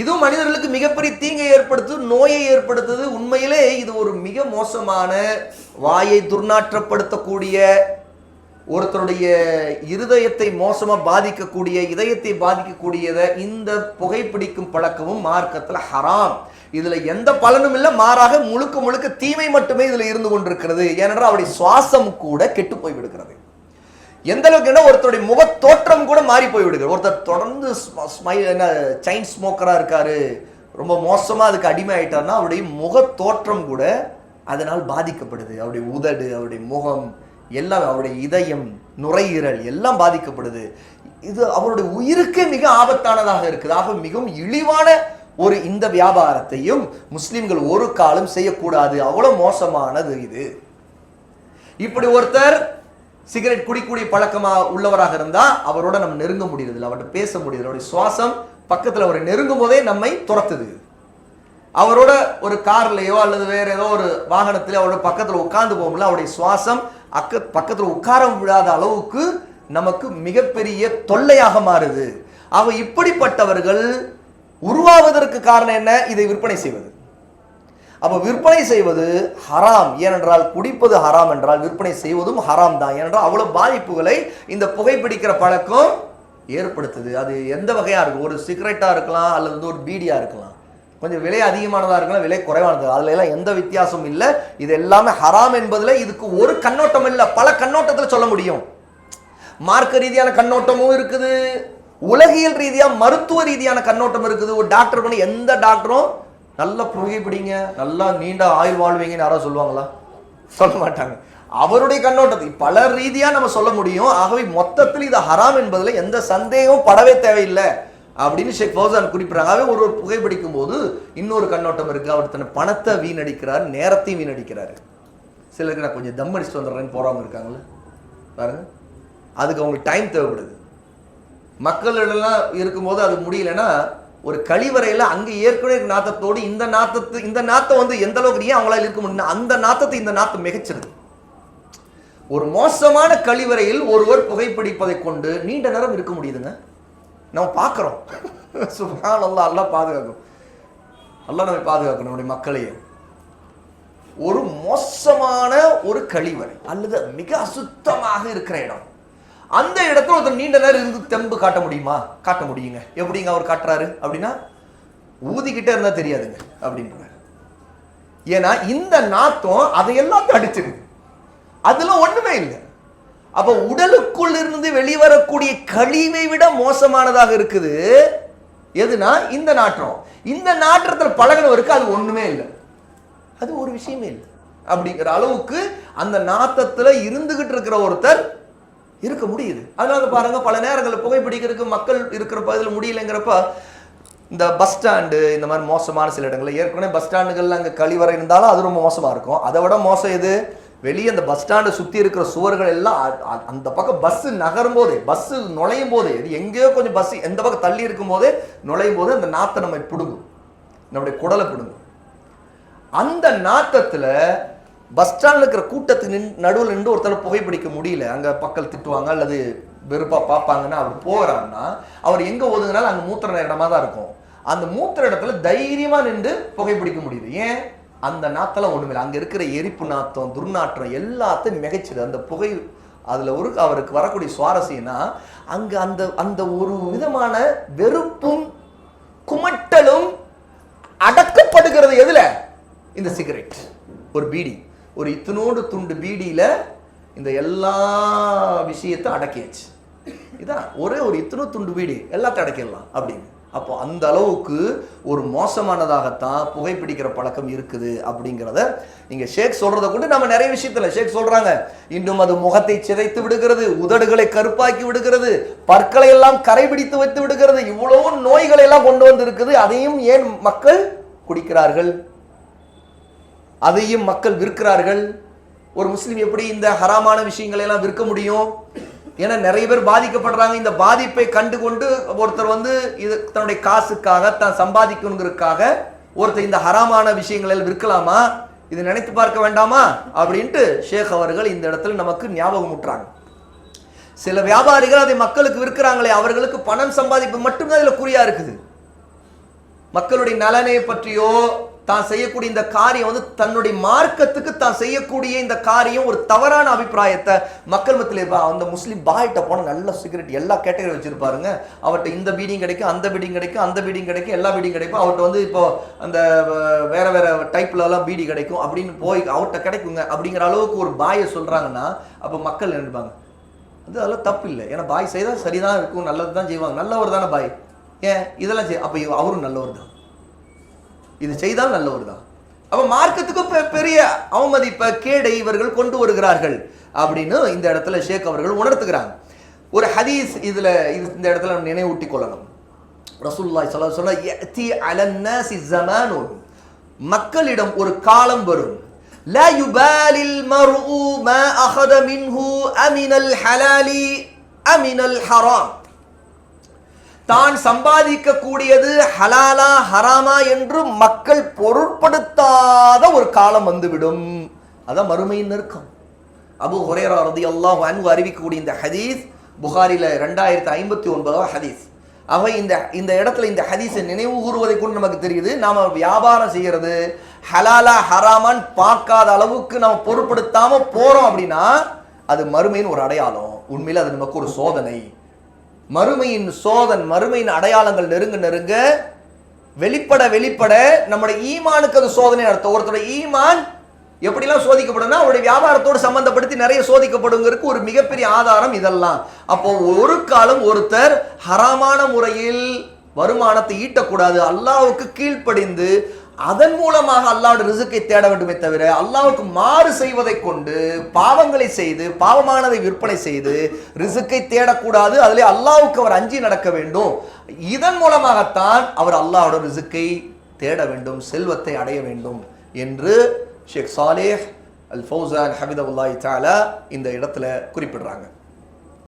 இதுவும் மனிதர்களுக்கு மிகப்பெரிய தீங்கை ஏற்படுத்துது நோயை ஏற்படுத்துது. உண்மையிலே இது ஒரு மிக மோசமான வாயை துர்நாற்றப்படுத்தக்கூடிய ஒருத்தருடைய இருதயத்தை மோசமாக பாதிக்கக்கூடிய இதயத்தை பாதிக்கக்கூடியதை இந்த புகைப்பிடிக்கும் பழக்கமும் மார்க்கத்தில் ஹராம். இதில் எந்த பலனும் இல்லை மாறாக முழுக்க முழுக்க தீமை மட்டுமே இதில் இருந்து கொண்டிருக்கிறது. ஏனென்றால் அவருடைய சுவாசம் கூட கெட்டு போய்விடுகிறது. எந்த அளவுக்கு என்ன ஒருத்தருடைய முக தோற்றம் கூட மாறி போய்விடுது. ஒருத்தர் தொடர்ந்து ஸ்ம- ஸ்மைல் என்ன செயின் ஸ்மோக்கரா இருக்காரு ரொம்ப மோசமா அதுக்கு அடிமை ஆயிட்டாருன்னா அவருடைய முக தோற்றம் கூட அதனால் பாதிக்கப்படுது. அவருடைய உதடு அவருடைய முகம் எல்லாம் அவருடைய இதயம் நுரையீரல் எல்லாம் பாதிக்கப்படுது. இது அவருடைய உயிருக்கே மிக ஆபத்தானதாக இருக்குது. ஆக மிகவும் இழிவான ஒரு இந்த வியாபாரத்தையும் முஸ்லிம்கள் ஒரு காலம் செய்யக்கூடாது. அவ்வளவு மோசமானது இது. இப்படி ஒருத்தர் சிகரெட் குடிக்கூடிய பழக்கமா உள்ளவராக இருந்தா அவரோட நம்ம நெருங்க முடியறதில்ல. அவர்கிட்ட பேச முடியல அவருடைய சுவாசம் பக்கத்தில் அவரை நெருங்கும் போதே நம்மை துரத்துது. அவரோட ஒரு கார்லயோ அல்லது வேற ஏதோ ஒரு வாகனத்திலோ அவரோட பக்கத்தில் உட்கார்ந்து போகும்ல அவருடைய சுவாசம் அக்க பக்கத்தில் உட்கார விடாத அளவுக்கு நமக்கு மிகப்பெரிய தொல்லையாக மாறுது. ஆக இப்படிப்பட்டவர்கள் உருவாவதற்கு காரணம் என்ன? இதை விற்பனை செய்வது. அப்போ விற்பனை செய்வது ஹராம். ஏனென்றால் குடிப்பது ஹராம் என்றால் விற்பனை செய்வதும் ஹராம் தான். ஏனென்றால் அவ்வளோ பாதிப்புகளை இந்த புகைப்பிடிக்கிற பழக்கம் ஏற்படுத்துது. அது எந்த வகையாக இருக்கும்? ஒரு சிகரெட்டாக இருக்கலாம் அல்லது வந்து ஒரு பீடியாக இருக்கலாம். கொஞ்சம் விலை அதிகமானதாக இருக்கலாம் விலை குறைவானது. அதில் எல்லாம் எந்த வித்தியாசமும் இல்லை. இது எல்லாமே ஹராம் என்பதில் இதுக்கு ஒரு கண்ணோட்டம் இல்லை. பல கண்ணோட்டத்தில் சொல்ல முடியும். மார்க்க ரீதியான கண்ணோட்டமும் இருக்குது. உலகியல் ரீதியாக மருத்துவ ரீதியான கண்ணோட்டம் இருக்குது. ஒரு டாக்டர் பண்ணி எந்த டாக்டரும் நல்லா புகைப்பிடிங்க நல்லா நீண்ட ஆயுள் வாழ்வீங்கன்னு யாரோ சொல்லுவாங்களா? சொல்ல மாட்டாங்க. அவருடைய கண்ணோட்டத்தை பல ரீதியாக நம்ம சொல்ல முடியும். ஆகவே மொத்தத்தில் இது ஹராம் என்பதில் எந்த சந்தேகமும் படவே தேவையில்லை அப்படின்னு ஷேக் ஃபௌசான் குறிப்பிட்றாங்க. ஆகவே ஒரு ஒரு புகைப்பிடிக்கும் போது இன்னொரு கண்ணோட்டம் இருக்குது அவர் தன்னை பணத்தை வீணடிக்கிறார் நேரத்தையும் வீணடிக்கிறாரு. சிலருக்கு நான் கொஞ்சம் தம் அடிச்சுட்டு வந்துடுறேன்னு போகாமல் இருக்காங்களே பாருங்க. அதுக்கு அவங்களுக்கு டைம் தேவைப்படுது. மக்களிடலாம் இருக்கும்போது அது முடியலன்னா ஒரு கழிவறையில அங்க ஏற்கனவே நாத்தத்தோடு இந்த நாத்தத்து இந்த நாத்தம் வந்து எந்த அளவுக்கு ஏன் அவங்களால இருக்க முடியும் அந்த நாத்தத்தை இந்த நாத்தம் மிகச்சிருது. ஒரு மோசமான கழிவறையில் ஒருவர் புகைப்பிடிப்பதை கொண்டு நீண்ட நேரம் இருக்க முடியுதுங்க. நம்ம பார்க்குறோம். சுபான் அல்லா அல்லாஹ் பாதுகாக்கும். அல்லாஹ் நம்ம பாதுகாக்கணும் நம்முடைய மக்களையும் ஒரு மோசமான ஒரு கழிவறை அல்லது மிக அசுத்தமாக இருக்கிற இடம். அந்த இடத்துல ஒருத்தர் நீண்ட நேரம் இருந்து தெம்பு காட்ட முடியுமா? காட்ட முடியுங்க. எப்படிங்க அவர் காட்டுறாரு? அப்படின்னா ஊதிக்கிட்டே இருந்தால் தெரியாதுங்க அப்படின்றாரு. ஏன்னா இந்த நாத்தம் அதையெல்லாம் தடிச்சிருது அதுல ஒண்ணுமே இல்லை. அப்ப உடலுக்குள் இருந்து வெளிவரக்கூடிய கழிவை விட மோசமானதாக இருக்குது. எதுனா இந்த நாற்றம். இந்த நாற்றத்தில் பழகினவருக்கு அது ஒண்ணுமே இல்லை. அது ஒரு விஷயமே இல்லை. அப்படிங்கிற அளவுக்கு அந்த நாத்தத்தில் இருந்துகிட்டு இருக்கிற ஒருத்தர் இருக்க முடியுது. அதனால பாருங்க பல நேரங்களில் புகைப்பிடிக்கிறதுக்கு மக்கள் இருக்கிற பகுதியில் முடியலைங்கிறப்ப இந்த பஸ் ஸ்டாண்டு இந்த மாதிரி மோசமான சில இடங்களில் ஏற்கனவே பஸ் ஸ்டாண்டுகளில் அங்கே கழிவறை இருந்தாலும் அது ரொம்ப மோசமாக இருக்கும். அதை விட மோசம் இது வெளியே அந்த பஸ் ஸ்டாண்டை சுற்றி இருக்கிற சுவர்கள் எல்லாம் அ- அந்த பக்கம் பஸ்ஸு நகரும் போதே பஸ்ஸு நுழையும் போதே இது எங்கேயோ கொஞ்சம் பஸ் எந்த பக்கம் தள்ளி இருக்கும் போதே நுழையும் போது அந்த நாத்தை நம்ம பிடுங்கும். நம்முடைய குடலை பிடுங்கும். அந்த நாத்தத்தில் பஸ் ஸ்டாண்டில் இருக்கிற கூட்டத்துக்கு நின் நடுவில் நின்று ஒருத்தர் புகைப்பிடிக்க முடியல. அங்கே பக்கல் திட்டுவாங்க அல்லது வெறுப்பாக பார்ப்பாங்கன்னா அவர் போகிறாருன்னா அவர் எங்கே ஒதுங்கினாலும் அங்கே மூத்திர இடமா தான் இருக்கும். அந்த மூத்திர இடத்துல தைரியமாக நின்று புகைப்பிடிக்க முடியுது. ஏன்? அந்த நாத்தெல்லாம் ஒன்றுமில்லை அங்கே இருக்கிற எரிப்பு நாத்தம் துர்நாற்றம் எல்லாத்தையும் மிகைச்சிடு அந்த புகை அதில் ஒரு அவருக்கு வரக்கூடிய சுவாரஸ்யம்னா அங்கே அந்த அந்த ஒரு விதமான வெறுப்பும் குமட்டலும் அடக்கப்படுகிறது எதில்? இந்த சிகரெட். ஒரு பீடி. ஒரு இத்தனோடு துண்டு பீடியில் இந்த எல்லா விஷயத்தை அடக்கியாச்சு. இதான் ஒரே ஒரு இத்தனோ துண்டு பீடி எல்லாத்தையும் அடக்கிடலாம் அப்படின்னு. அப்போ அந்த அளவுக்கு ஒரு மோசமானதாகத்தான் புகைப்பிடிக்கிற பழக்கம் இருக்குது அப்படிங்கிறத நீங்கள் ஷேக் சொல்கிறத கொண்டு நம்ம நிறைய விஷயத்துல ஷேக் சொல்றாங்க. இன்னும் அது முகத்தை சிதைத்து விடுகிறது உதடுகளை கருப்பாக்கி விடுகிறது பற்களை எல்லாம் கரைபிடித்து வைத்து விடுகிறது இவ்வளவு நோய்களை எல்லாம் கொண்டு வந்து இருக்குது அதையும் ஏன் மக்கள் குடிக்கிறார்கள்? அதையும் மக்கள் விற்கிறார்கள். ஒரு முஸ்லீம் எப்படி இந்த ஹராமான விஷயங்களை எல்லாம் விற்க முடியும்? ஏன்னா நிறைய பேர் பாதிக்கப்படுறாங்க. இந்த பாதிப்பை கண்டு கொண்டு ஒருத்தர் வந்து இது தன்னுடைய காசுக்காக தான் சம்பாதிக்கணுங்கிறதுக்காக ஒருத்தர் இந்த ஹராமான விஷயங்களை விற்கலாமா? இது நினைத்து பார்க்க வேண்டாமா? அப்படின்ட்டு ஷேக் அவர்கள் இந்த இடத்துல நமக்கு ஞாபகம் ஊட்டுறாங்க. சில வியாபாரிகள் அதை மக்களுக்கு விற்கிறாங்களே அவர்களுக்கு பணம் சம்பாதிப்பு மட்டும்தான் இதில் குறியா இருக்குது. மக்களுடைய நலனை பற்றியோ தான் செய்யக்கூடிய இந்த காரியம் வந்து தன்னுடைய மார்க்கத்துக்கு தான் செய்யக்கூடிய இந்த காரியம் ஒரு தவறான அபிப்பிராயத்தை மக்கள் மத்தியில் அந்த முஸ்லீம் பாய்கிட்ட போனால் நல்ல சிகரெட் எல்லா கேட்டகரி வச்சுருப்பாருங்க. அவர்கிட்ட இந்த பீடியும் கிடைக்கும் அந்த பீடியும் கிடைக்கும் அந்த பீடியும் கிடைக்கும் எல்லா பீடியும் கிடைக்கும். அவர்கிட்ட வந்து இப்போ அந்த வேறு வேற வேற பீடி கிடைக்கும் அப்படின்னு போய் அவர்கிட்ட கிடைக்குங்க அப்படிங்கிற அளவுக்கு ஒரு பாயை சொல்கிறாங்கன்னா அப்போ மக்கள் நினைப்பாங்க? அது அதெல்லாம் தப்பு இல்லை. ஏன்னா பாய் செய்தால் சரிதான் இருக்கும் நல்லது தான் செய்வாங்க. நல்லவர் தானே பாய். ஏன்? இதெல்லாம் செய் அப்போ அவரும் நல்லவர் தான். இது செய்தால் நல்லவர் தான் அப்போ மார்க்கத்துக்கு பெ- பெரிய அவமதிப்பை கேடை இவர்கள் கொண்டு வருகிறார்கள் அப்படின்னு இந்த இடத்துல ஷேக் அவர்கள் உணர்த்துகிறாங்க. ஒரு ஹதீஸ் இதுல இது- இந்த இடத்துல நம்ம நினைவூட்டி கொள்ளணும். ரசூலுல்லாஹி சொல்ல அலைஹி வஸல்லம் அலன்னாசி மக்களிடம் ஒரு காலம் வரும். لا يبالي المرء ما அஹத மின்ஹு அமினல் ஹலாலி அமினல் الحرام தான் சம்பாதிக்க கூடியது ஹலாலா ஹராமா என்று மக்கள் பொருட்படுத்தாத ஒரு காலம் வந்துவிடும். அதான் மறுமையின் நெருக்கம். அபு ஹுரேரா எல்லாம் அன்பு அறிவிக்கக்கூடிய இந்த ஹதீஸ் புகாரில ரெண்டாயிரத்தி ஐம்பத்தி ஒன்பதாவது ஹதீஸ். ஆக இந்த இந்த இடத்துல இந்த ஹதீஸை நினைவு கூறுவதை கொண்டு நமக்கு தெரியுது. நாம வியாபாரம் செய்கிறது ஹலாலா ஹராமான் பார்க்காத அளவுக்கு நம்ம பொருட்படுத்தாம போறோம் அப்படின்னா அது மறுமையின் ஒரு அடையாளம். உண்மையில் அது நமக்கு ஒரு சோதனை. மறுமையின் சோதன் மறுமையின் அடையாளங்கள் நெருங்க நெருங்க வெளிப்பட வெளிப்பட நம்முடைய ஈமானுக்கு அது சோதனை அர்த்தம் ஒருத்தரோட ஈமான் எப்படிலாம் சோதிக்கப்படும்னா அவருடைய வியாபாரத்தோடு சம்பந்தப்படுத்தி நிறைய சோதிக்கப்படுங்கிறதுக்கு ஒரு மிகப்பெரிய ஆதாரம் இதெல்லாம். அப்போ ஒரு காலம் ஒருத்தர் ஹராமான முறையில் வருமானத்தை ஈட்டக்கூடாது. அல்லாவுக்கு கீழ்ப்படிந்து அதன் மூலமாக அல்லாஹ்வுடைய ரிசுக்கை தேட வேண்டுமே தவிர அல்லாவுக்கு மாறு செய்வதை கொண்டு பாவங்களை செய்து பாவமானதை விற்பனை செய்து ரிசுக்கை தேடக்கூடாது அதிலே அல்லாவுக்கு அவர் அஞ்சி நடக்க வேண்டும். இதன் மூலமாகத்தான் அவர் அல்லாவோட ரிசுக்கை தேட வேண்டும் செல்வத்தை அடைய வேண்டும் என்று ஷேக் சாலேஹ் அல் ஃபௌசான் ஹபிதவுல்லாஹி தாலா இந்த இடத்துல குறிப்பிடுறாங்க.